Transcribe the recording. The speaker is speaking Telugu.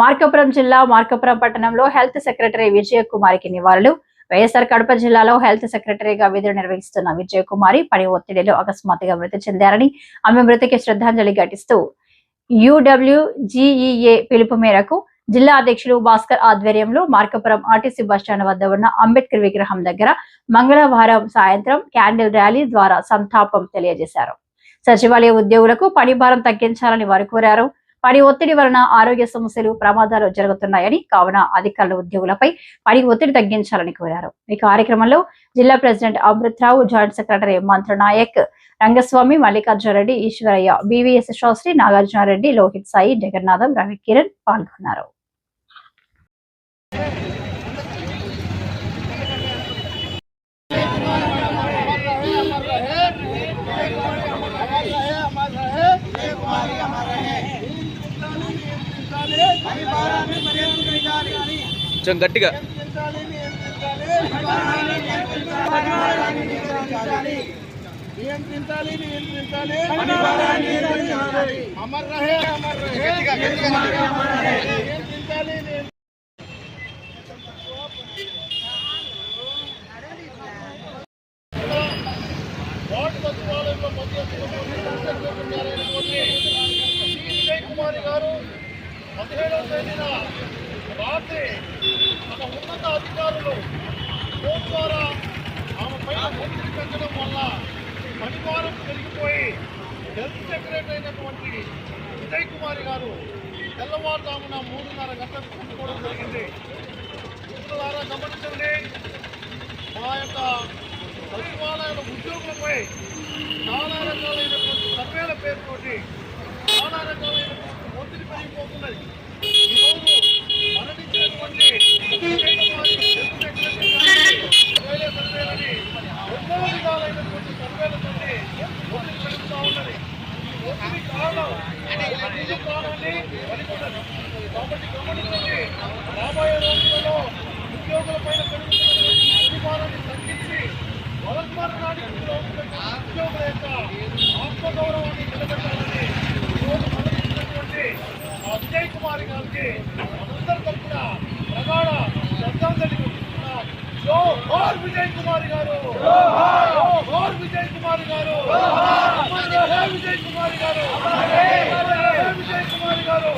మార్కాపురం జిల్లా మార్కాపురం పట్టణంలో హెల్త్ సెక్రటరీ విజయ కుమారికి నివాళులు. వైఎస్ఆర్ కడప జిల్లాలో హెల్త్ సెక్రటరీగా విధులు నిర్వహిస్తున్న విజయకుమారి పని ఒత్తిడిలో అకస్మాత్తుగా మృతి చెందారని ఆమె మృతికి శ్రద్ధాంజలి ఘటిస్తూ యుడబ్ల్యూజీఈఏ పిలుపు మేరకు జిల్లా అధ్యక్షులు భాస్కర్ ఆధ్వర్యంలో మార్కాపురం ఆర్టీసీ బస్టాండ్ వద్ద ఉన్న అంబేద్కర్ విగ్రహం దగ్గర మంగళవారం సాయంత్రం క్యాండిల్ ర్యాలీ ద్వారా సంతాపం తెలియజేశారు. సచివాలయ ఉద్యోగులకు పని భారం తగ్గించాలని వారు కోరారు. పని ఒత్తిడి వలన ఆరోగ్య సమస్యలు ప్రమాదాలు జరుగుతున్నాయని కావున అధికారుల ఉద్యోగులపై పని ఒత్తిడి తగ్గించాలని కోరారు ఈ కార్యక్రమంలో జిల్లా ప్రెసిడెంట్ అమృతరావు జాయింట్ సెక్రటరీ మంత్రి నాయక్ రంగస్వామి మల్లికార్జునరెడ్డి ఈశ్వరయ్య బీవీఎస్ శాస్త్రి నాగార్జునారెడ్డి లోహిత్ సాయి జగన్నాథం రవి కిరణ్ పాల్గొన్నారు కొంచెం గట్టిగా. నియంత్రించాలి నియంత్రించాలి అమర్ రహే అమర్ రహే నియంత్రించాలి సచివాలయంలో విజయ్ కుమారి గారు పదిహేడవ తేదీన రాత్రి మన ఉన్నత అధికారులు ఫోన్ ద్వారా ఆమె పైన ఒత్తిడి పెంచడం వల్ల పనివారం పెరిగిపోయి హెల్త్ సెక్రటరీ అయినటువంటి విజయ్ కుమారి గారు తెల్లవారుజామున మూడున్నర గంటలకు కూడుకోవడం జరిగింది ద్వారా గమనించండి మా యొక్క సచివాలయాల ఉద్యోగులపై చాలా రకాలైనటువంటి సర్వేల పేరుతోటి చాలా రకాలైనటువంటి ఒత్తిడి పెరిగిపోతున్నది ఈరోజు మరణించినటువంటి కారణం కాబట్టి రాబోయే రోజులలో ఉద్యోగులపైన పెరుగుతున్నటువంటి అధికారాన్ని తగ్గించి వరస్మరణానికి మార్గానికి చేసి అందరి తరఫున ప్రధాన శ్రద్ధాంజలి జోహార్ విజయ్ కుమార్ గారు. జోహార్! విజయ్ కుమార్ గారు. విజయ్ కుమార్ గారు. విజయ్ కుమార్ గారు.